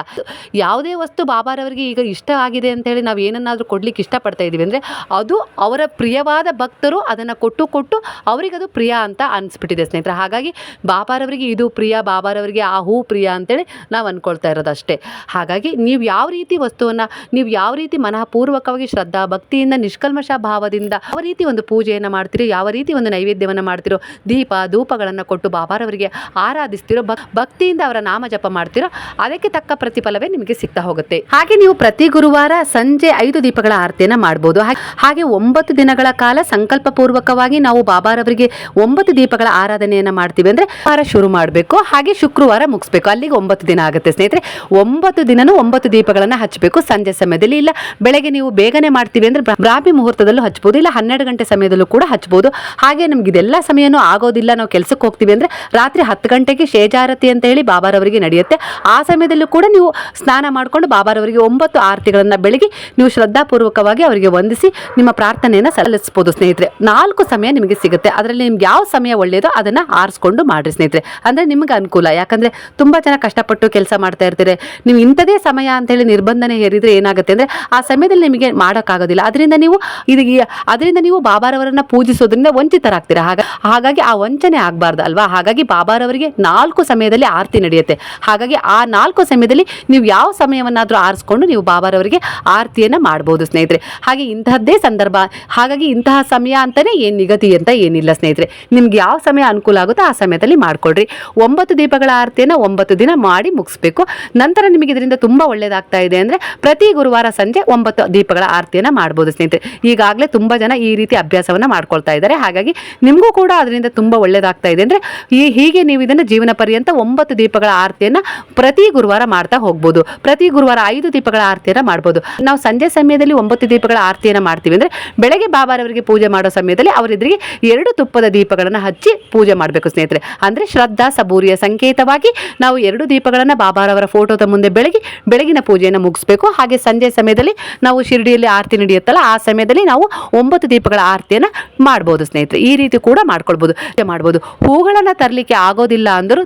[SPEAKER 1] ಯಾವುದೇ ವಸ್ತು ಬಾಬಾರವರಿಗೆ ಈಗ ಇಷ್ಟ ಆಗಿದೆ ಅಂತೇಳಿ ನಾವು ಏನನ್ನಾದರೂ ಕೊಡ್ಲಿಕ್ಕೆ ಇಷ್ಟಪಡ್ತಾ ಇದ್ದೀವಿ ಅಂದರೆ ಅದು ಅವರ ಪ್ರಿಯವಾದ ಭಕ್ತರು ಅದನ್ನು ಕೊಟ್ಟು ಕೊಟ್ಟು ಅವರಿಗೆ ಅದು ಪ್ರಿಯ ಅಂತ ಅನಿಸ್ಬಿಟ್ಟಿದೆ ಸ್ನೇಹಿತರೆ. ಹಾಗಾಗಿ ಬಾಬಾರವರಿಗೆ ಇದು ಪ್ರಿಯ, ಬಾಬಾರವರಿಗೆ ಆ ಹೂ ಪ್ರಿಯ ಅಂತೇಳಿ ನಾವು ಅಂದ್ಕೊಳ್ತಾ ಇರೋದು ಅಷ್ಟೇ ಹಾಗಾಗಿ ನೀವು ಯಾವ ರೀತಿ ವಸ್ತುವನ್ನು, ನೀವು ಯಾವ ರೀತಿ ಮನಃಪೂರ್ವಕವಾಗಿ ಶ್ರದ್ಧಾ ಭಕ್ತಿಯಿಂದ ನಿಷ್ಕಲ್ಮಶ ಭಾವದಿಂದ ಯಾವ ರೀತಿ ಒಂದು ಪೂಜೆಯನ್ನು ಮಾಡ್ತೀರೋ, ಯಾವ ರೀತಿ ಒಂದು ನೈವೇದ್ಯವನ್ನು ಮಾಡ್ತಿರೋ, ದೀಪ, ಧೂಪಗಳನ್ನು ಕೊಟ್ಟು ಬಾಬಾರವರಿಗೆ ಆರಾಧಿಸ್ತಿರೋ ಭಕ್, ಭಕ್ತಿಯಿಂದ ಅವರ ನಾಮ ಜಪ ಮಾಡ್ತೀರೋ ಅದಕ್ಕೆ ತಕ್ಕ ಪ್ರತಿಫಲವೇ ನಿಮಗೆ ಸಿಗ್ತಾ ಹೋಗುತ್ತೆ. ಹಾಗೆ ನೀವು ಪ್ರತಿ ಗುರುವಾರ ಸಂಜೆ ಐದು ದೀಪಗಳ ಆರತಿಯನ್ನು ಮಾಡಬಹುದು ಹಾಗೆ- ಒಂಬತ್ತು ದಿನಗಳ ಕಾಲ ಸಂಕಲ್ಪ ಪೂರ್ವಕವಾಗಿ ನಾವು ಬಾಬಾರವರಿಗೆ ಒಂಬತ್ತು ದೀಪಗಳ ಆರಾಧನೆಯನ್ನು ಮಾಡ್ತೀವಿ ಅಂದ್ರೆ ವಾರ ಶುರು ಮಾಡಬೇಕು, ಹಾಗೆ ಶುಕ್ರವಾರ ಮುಗಿಸ್ಬೇಕು. ಅಲ್ಲಿಗೆ ಒಂಬತ್ತು ದಿನ ಆಗುತ್ತೆ ಸ್ನೇಹಿತರೆ. ಒಂಬತ್ತು ದಿನನೂ ಒಂಬತ್ತು ದೀಪಗಳನ್ನು ಹಚ್ಚಬೇಕು. ಸಂಜೆ ಸಮಯದಲ್ಲಿ ಇಲ್ಲ, ಬೆಳಗ್ಗೆ ನೀವು ಬೇಗನೆ ಮಾಡ್ತೀವಿ ಅಂದ್ರೆ ಬ್ರಾ- ಬ್ರಾಹ್ಮಿ ಮುಹೂರ್ತದಲ್ಲೂ ಹಚ್ಬೋದು ಇಲ್ಲ ಹನ್ನೆರಡು ಗಂಟೆ ಸಮಯದಲ್ಲೂ ಕೂಡ ಹಚ್ಬೋದು ಹಾಗೆ ನಮ್ಗೆ ಇದೆಲ್ಲ ಸಮಯನೂ ಆಗೋದಿಲ್ಲ. ನಾವು ಕೆಲಸಕ್ಕೆ ಹೋಗ್ತೀವಿ ಅಂದ್ರೆ ರಾತ್ರಿ ಹತ್ತು ಗಂಟೆಗೆ ಶೇಜಾರತಿ ಅಂತ ಹೇಳಿ ಬಾಬಾರವರು ಬಾಬಾರವರಿಗೆ ನಡೆಯುತ್ತೆ. ಆ ಸಮಯದಲ್ಲೂ ಕೂಡ ನೀವು ಸ್ನಾನ ಮಾಡಿಕೊಂಡು ಬಾಬಾರವರಿಗೆ ಒಂಬತ್ತು ಆರತಿಗಳನ್ನು ಬೆಳಗಿ ನೀವು ಶ್ರದ್ಧಾಪೂರ್ವಕವಾಗಿ ಅವರಿಗೆ ವಂದಿಸಿ ನಿಮ್ಮ ಪ್ರಾರ್ಥನೆಯನ್ನು ಸಲ್ಲಿಸ್ಬೋದು ಸ್ನೇಹಿತರೆ. ನಾಲ್ಕು ಸಮಯ ನಿಮಗೆ ಸಿಗುತ್ತೆ. ಅದರಲ್ಲಿ ನಿಮ್ಗೆ ಯಾವ ಸಮಯ ಒಳ್ಳೆಯದೋ ಅದನ್ನು ಆರಿಸ್ಕೊಂಡು ಮಾಡಿರಿ ಸ್ನೇಹಿತರೆ. ಅಂದರೆ ನಿಮಗೆ ಅನುಕೂಲ. ಯಾಕಂದರೆ ತುಂಬ ಜನ ಕಷ್ಟಪಟ್ಟು ಕೆಲಸ ಮಾಡ್ತಾ ಇರ್ತಾರೆ. ನೀವು ಇಂಥದೇ ಸಮಯ ಅಂತೇಳಿ ನಿರ್ಬಂಧನೆ ಹೇರಿದರೆ ಏನಾಗುತ್ತೆ ಅಂದರೆ ಆ ಸಮಯದಲ್ಲಿ ನಿಮಗೆ ಮಾಡೋಕ್ಕಾಗೋದಿಲ್ಲ. ಅದರಿಂದ ನೀವು ಇದು ಅದರಿಂದ ನೀವು ಬಾಬಾರವರನ್ನು ಪೂಜಿಸೋದ್ರಿಂದ ವಂಚಿತರಾಗ್ತೀರಾ. ಹಾಗ, ಹಾಗಾಗಿ ಆ ವಂಚನೆ ಆಗಬಾರ್ದು ಅಲ್ವಾ? ಹಾಗಾಗಿ ಬಾಬಾರವರಿಗೆ ನಾಲ್ಕು ಸಮಯದಲ್ಲಿ ಆರತಿ ನಡೆಯುತ್ತೆ. ಹಾಗಾಗಿ ಆ ನಾಲ್ಕು ಸಮಯದಲ್ಲಿ ನೀವು ಯಾವ ಸಮಯವನ್ನಾದರೂ ಆರಿಸ್ಕೊಂಡು ನೀವು ಬಾಬಾರವರಿಗೆ ಆರತಿಯನ್ನು ಮಾಡ್ಬೋದು ಸ್ನೇಹಿತರೆ. ಹಾಗೆ ಇಂತಹದ್ದೇ ಸಂದರ್ಭ, ಹಾಗಾಗಿ ಇಂತಹ ಸಮಯ ಅಂತಲೇ ಏನು ನಿಗದಿ ಅಂತ ಏನಿಲ್ಲ ಸ್ನೇಹಿತರೆ. ನಿಮ್ಗೆ ಯಾವ ಸಮಯ ಅನುಕೂಲ ಆಗುತ್ತೋ ಆ ಸಮಯದಲ್ಲಿ ಮಾಡ್ಕೊಳ್ರಿ. ಒಂಬತ್ತು ದೀಪಗಳ ಆರತಿಯನ್ನು ಒಂಬತ್ತು ದಿನ ಮಾಡಿ ಮುಗಿಸ್ಬೇಕು. ನಂತರ ನಿಮಗೆ ಇದರಿಂದ ತುಂಬ ಒಳ್ಳೆಯದಾಗ್ತಾ ಇದೆ ಅಂದರೆ ಪ್ರತಿ ಗುರುವಾರ ಸಂಜೆ ಒಂಬತ್ತು ದೀಪಗಳ ಆರತಿಯನ್ನು ಮಾಡ್ಬೋದು ಸ್ನೇಹಿತರೆ. ಈಗಾಗಲೇ ತುಂಬ ಜನ ಈ ರೀತಿ ಅಭ್ಯಾಸವನ್ನು ಮಾಡ್ಕೊಳ್ತಾ ಇದ್ದಾರೆ. ಹಾಗಾಗಿ ನಿಮಗೂ ಕೂಡ ಅದರಿಂದ ತುಂಬ ಒಳ್ಳೆಯದಾಗ್ತಾ ಇದೆ ಅಂದರೆ ಈ ಹೀಗೆ ನೀವು ಇದನ್ನು ಜೀವನ ಪರ್ಯಂತ ಒಂಬತ್ತು ದೀಪಗಳ ಆರತಿಯನ್ನು ಪ್ರತಿ ಗುರುವಾರ ಮಾಡ್ತಾ ಹೋಗ್ಬೋದು. ಪ್ರತಿ ಗುರುವಾರ ಐದು ದೀಪಗಳ ಆರತಿಯನ್ನು ಮಾಡ್ಬೋದು. ನಾವು ಸಂಜೆ ಸಮಯದಲ್ಲಿ ಒಂಬತ್ತು ದೀಪಗಳ ಆರತಿಯನ್ನು ಮಾಡ್ತೀವಿ ಅಂದರೆ ಬೆಳಗ್ಗೆ ಬಾಬಾರವರಿಗೆ ಪೂಜೆ ಮಾಡೋ ಸಮಯದಲ್ಲಿ ಅವರೆದುರಿಗೆ ಎರಡು ತುಪ್ಪದ ದೀಪಗಳನ್ನು ಹಚ್ಚಿ ಪೂಜೆ ಮಾಡಬೇಕು ಸ್ನೇಹಿತರೆ. ಅಂದರೆ ಶ್ರದ್ಧಾ ಸಬೂರಿಯ ಸಂಕೇತವಾಗಿ ನಾವು ಎರಡು ದೀಪಗಳನ್ನು ಬಾಬಾರವರ ಫೋಟೋದ ಮುಂದೆ ಬೆಳಗಿ ಬೆಳಗಿನ ಪೂಜೆಯನ್ನು ಮುಗಿಸ್ಬೇಕು. ಹಾಗೆ ಸಂಜೆ ಸಮಯದಲ್ಲಿ ನಾವು ಶಿರಡಿಯಲ್ಲಿ ಆರತಿ ನಡೆಯುತ್ತಲ್ಲ, ಆ ಸಮಯದಲ್ಲಿ ನಾವು ಒಂಬತ್ತು ದೀಪಗಳ ಆರತಿಯನ್ನು ಮಾಡ್ಬೋದು ಸ್ನೇಹಿತರೆ. ಈ ರೀತಿ ಕೂಡ ಮಾಡ್ಕೊಳ್ಬೋದು. ಮಾಡ್ಬೋದು. ಹೂಗಳನ್ನು ತರಲಿಕ್ಕೆ ಆಗೋದಿಲ್ಲ ಅಂದರೂ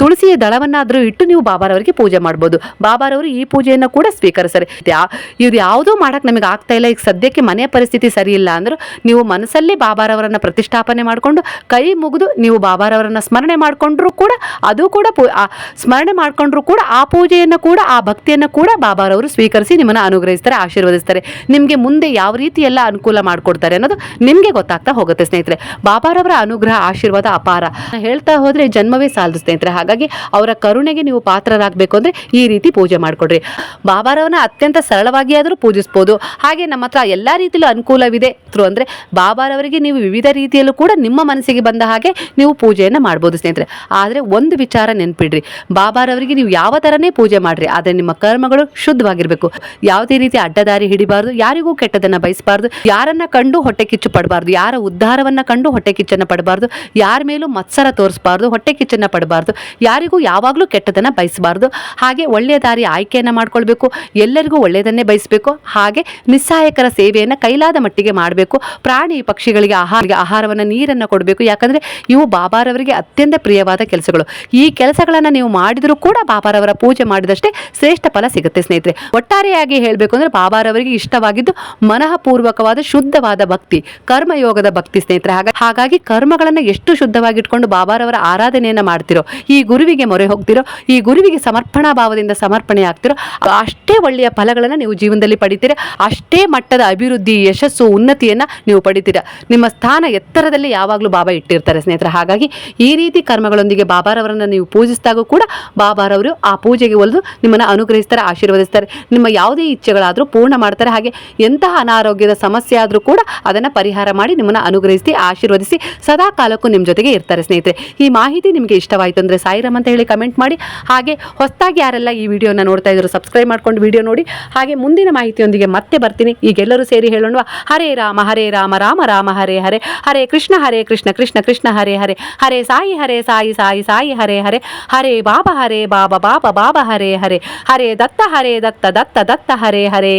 [SPEAKER 1] ತುಳಸಿಯ ತುಳಸಿಯ ದಳವನ್ನಾದರೂ ಇಟ್ಟು ನೀವು ಬಾಬಾರವರಿಗೆ ಪೂಜೆ ಮಾಡ್ಬೋದು. ಬಾಬಾರವರು ಈ ಪೂಜೆಯನ್ನು ಕೂಡ ಸ್ವೀಕರಿಸ್ತಾರೆ ಇದು ಯಾವುದೂ ಮಾಡಕ್ಕೆ ನಮಗೆ ಆಗ್ತಾ ಇಲ್ಲ. ಈಗ ಸದ್ಯಕ್ಕೆ ಮನೆಯ ಪರಿಸ್ಥಿತಿ ಸರಿ ಇಲ್ಲ ಅಂದರೂ ನೀವು ಮನಸ್ಸಲ್ಲಿ ಬಾಬಾರವರನ್ನು ಪ್ರತಿಷ್ಠಾಪನೆ ಮಾಡಿಕೊಂಡು, ಕೈ ಮುಗಿದು ನೀವು ಬಾಬಾರವರನ್ನು ಸ್ಮರಣೆ ಮಾಡಿಕೊಂಡ್ರೂ ಕೂಡ, ಅದು ಕೂಡ ಪೂ ಸ್ಮರಣೆ ಮಾಡಿಕೊಂಡ್ರೂ ಕೂಡ ಆ ಪೂಜೆಯನ್ನು ಕೂಡ, ಆ ಭಕ್ತಿಯನ್ನು ಕೂಡ ಬಾಬಾರವರು ಸ್ವೀಕರಿಸಿ ನಿಮ್ಮನ್ನು ಅನುಗ್ರಹಿಸ್ತಾರೆ, ಆಶೀರ್ವದಿಸ್ತಾರೆ. ನಿಮಗೆ ಮುಂದೆ ಯಾವ ರೀತಿ ಎಲ್ಲ ಅನುಕೂಲ ಮಾಡಿಕೊಡ್ತಾರೆ ಅನ್ನೋದು ನಿಮಗೆ ಗೊತ್ತಾಗ್ತಾ ಹೋಗುತ್ತೆ ಸ್ನೇಹಿತರೆ. ಬಾಬಾರವರ ಅನುಗ್ರಹ, ಆಶೀರ್ವಾದ ಅಪಾರ. ಹೇಳ್ತಾ ಹೋದರೆ ಜನ್ಮವೇ ಸಾಲದು ಸ್ನೇಹಿತರೆ. ಹಾಗಾಗಿ ಅವರ ಕರುಣೆಗೆ ನೀವು ಪಾತ್ರರಾಗಬೇಕು ಅಂದರೆ ಈ ರೀತಿ ಪೂಜೆ ಮಾಡಿಕೊಡ್ರಿ. ಬಾಬಾರವನ ಅತ್ಯಂತ ಸರಳವಾಗಿ ಆದರೂ ಪೂಜಿಸ್ಬೋದು. ಹಾಗೆ ನಮ್ಮ ಹತ್ರ ಎಲ್ಲ ರೀತಿಯಲ್ಲೂ ಅನುಕೂಲವಿದೆ. ಥ್ರೂ ಅಂದರೆ ಬಾಬಾರವರಿಗೆ ನೀವು ವಿವಿಧ ರೀತಿಯಲ್ಲೂ ಕೂಡ ನಿಮ್ಮ ಮನಸ್ಸಿಗೆ ಬಂದ ಹಾಗೆ ನೀವು ಪೂಜೆಯನ್ನು ಮಾಡ್ಬೋದು ಸ್ನೇಹಿತರೆ. ಆದರೆ ಒಂದು ವಿಚಾರ ನೆನ್ಪಿಡ್ರಿ. ಬಾಬಾರವರಿಗೆ ನೀವು ಯಾವ ಥರನೇ ಪೂಜೆ ಮಾಡಿರಿ, ಆದರೆ ನಿಮ್ಮ ಕರ್ಮಗಳು ಶುದ್ಧವಾಗಿರಬೇಕು. ಯಾವುದೇ ರೀತಿ ಅಡ್ಡದಾರಿ ಹಿಡಿಬಾರ್ದು, ಯಾರಿಗೂ ಕೆಟ್ಟದನ್ನು ಬಯಸಬಾರ್ದು, ಯಾರನ್ನ ಕಂಡು ಹೊಟ್ಟೆ ಕಿಚ್ಚು ಪಡಬಾರ್ದು, ಯಾರ ಉದ್ಧಾರವನ್ನು ಕಂಡು ಹೊಟ್ಟೆ ಕಿಚ್ಚನ್ನು ಪಡಬಾರ್ದು, ಯಾರ ಮೇಲೂ ಮತ್ಸರ ತೋರಿಸಬಾರ್ದು, ಹೊಟ್ಟೆ ಕಿಚ್ಚನ್ನು ಪಡಬಾರ್ದು, ಯಾರಿಗೂ ಯಾವಾಗಲೂ ಕೆಟ್ಟದನ್ನು ಬಯಸಬಾರ್ದು. ಹಾಗೆ ಒಳ್ಳೆಯ ದಾರಿ ಆಯ್ಕೆಯನ್ನು ಮಾಡ್ಕೊಳ್ಬೇಕು, ಎಲ್ಲರಿಗೂ ಒಳ್ಳೆಯದನ್ನೇ ಬಯಸಬೇಕು, ಹಾಗೆ ನಿಸ್ಸಹಾಯಕರ ಸೇವೆಯನ್ನು ಕೈಲಾದ ಮಟ್ಟಿಗೆ ಮಾಡಬೇಕು, ಪ್ರಾಣಿ ಪಕ್ಷಿಗಳಿಗೆ ಆಹಾರ, ಆಹಾರವನ್ನು, ನೀರನ್ನು ಕೊಡಬೇಕು. ಯಾಕಂದರೆ ಇವು ಬಾಬಾರವರಿಗೆ ಅತ್ಯಂತ ಪ್ರಿಯವಾದ ಕೆಲಸಗಳು. ಈ ಕೆಲಸಗಳನ್ನು ನೀವು ಮಾಡಿದರೂ ಕೂಡ ಬಾಬಾರವರ ಪೂಜೆ ಮಾಡಿದಷ್ಟೇ ಶ್ರೇಷ್ಠ ಫಲ ಸಿಗುತ್ತೆ ಸ್ನೇಹಿತರೆ. ಒಟ್ಟಾರೆಯಾಗಿ ಹೇಳಬೇಕು ಅಂದರೆ ಬಾಬಾರವರಿಗೆ ಇಷ್ಟವಾಗಿದ್ದು ಮನಃಪೂರ್ವಕವಾದ ಶುದ್ಧವಾದ ಭಕ್ತಿ, ಕರ್ಮಯೋಗದ ಭಕ್ತಿ ಸ್ನೇಹಿತರೆ. ಹಾಗಾಗಿ ಕರ್ಮಗಳನ್ನು ಎಷ್ಟು ಶುದ್ಧವಾಗಿಟ್ಕೊಂಡು ಬಾಬಾರವರ ಆರಾಧನೆಯನ್ನು ಮಾಡ್ತಿರೋ ಈ ಗುರುವಿಗೆ ಮೊರೆ ಹೋಗ್ತಿರೋ, ಈ ಗುರುವಿಗೆ ಸಮರ್ಪಣಾ ಭಾವದಿಂದ ಸಮರ್ಪಣೆ ಆಗ್ತಿರೋ, ಅಷ್ಟೇ ಒಳ್ಳೆಯ ಫಲಗಳನ್ನು ನೀವು ಜೀವನದಲ್ಲಿ ಪಡಿತೀರ, ಅಷ್ಟೇ ಮಟ್ಟದ ಅಭಿವೃದ್ಧಿ, ಯಶಸ್ಸು, ಉನ್ನತಿಯನ್ನು ನೀವು ಪಡಿತೀರ. ನಿಮ್ಮ ಸ್ಥಾನ ಎತ್ತರದಲ್ಲಿ ಯಾವಾಗಲೂ ಬಾಬಾ ಇಟ್ಟಿರ್ತಾರೆ ಸ್ನೇಹಿತರೆ. ಹಾಗಾಗಿ ಈ ರೀತಿ ಕರ್ಮಗಳೊಂದಿಗೆ ಬಾಬಾರವರನ್ನು ನೀವು ಪೂಜಿಸಿದಾಗೂ ಕೂಡ ಬಾಬಾರವರು ಆ ಪೂಜೆಗೆ ಒಲಿದು ನಿಮ್ಮನ್ನು ಅನುಗ್ರಹಿಸ್ತಾರೆ, ಆಶೀರ್ವದಿಸ್ತಾರೆ. ನಿಮ್ಮ ಯಾವುದೇ ಇಚ್ಛೆಗಳಾದರೂ ಪೂರ್ಣ ಮಾಡ್ತಾರೆ. ಹಾಗೆ ಎಂತಹ ಅನಾರೋಗ್ಯದ ಸಮಸ್ಯೆ ಆದರೂ ಕೂಡ ಅದನ್ನು ಪರಿಹಾರ ಮಾಡಿ ನಿಮ್ಮನ್ನು ಅನುಗ್ರಹಿಸಿ, ಆಶೀರ್ವದಿಸಿ ಸದಾ ಕಾಲಕ್ಕೂ ನಿಮ್ಮ ಜೊತೆಗೆ ಇರ್ತಾರೆ ಸ್ನೇಹಿತರೆ. ಈ ಮಾಹಿತಿ ನಿಮಗೆ ಇಷ್ಟವಾಯಿತು ಅಂದರೆ ಸಾಯಿರಾಮ್ ಅಂತ ಹೇಳಿ ಕಮೆಂಟ್ ಮಾಡಿ. ಹಾಗೆ ಹೊಸದಾಗಿ ಯಾರೆಲ್ಲ ಈ ವಿಡಿಯೋನ ನೋಡ್ತಾ ಇದ್ರು ಸಬ್ಸ್ಕ್ರೈಬ್ ಮಾಡ್ಕೊಂಡು ವಿಡಿಯೋ ನೋಡಿ. ಹಾಗೆ ಮುಂದಿನ ಮಾಹಿತಿಯೊಂದಿಗೆ ಮತ್ತೆ ಬರ್ತೀನಿ. ಈಗೆಲ್ಲರೂ ಸೇರಿ ಹೇಳೋಣ ಹರೇ ರಾಮ ಹರೇ ರಾಮ ರಾಮ ರಾಮ, ಹರೇ ಹರೇ. ಹರೇ ಕೃಷ್ಣ ಹರೇ ಕೃಷ್ಣ ಕೃಷ್ಣ ಕೃಷ್ಣ, ಹರೇ ಹರೇ. ಹರೇ ಸಾಯಿ ಹರೇ ಸಾಯಿ ಸಾಯಿ ಸಾಯಿ, ಹರೇ ಹರೇ. ಹರೇ ಬಾಬಾ ಹರೇ ಬಾಬಾ ಬಾಬಾ ಬಾಬಾ, ಹರೇ ಹರೇ. ಹರೇ ದತ್ತ ಹರೇ ದತ್ತ ದತ್ತ ದತ್ತ, ಹರೇ ಹರೇ.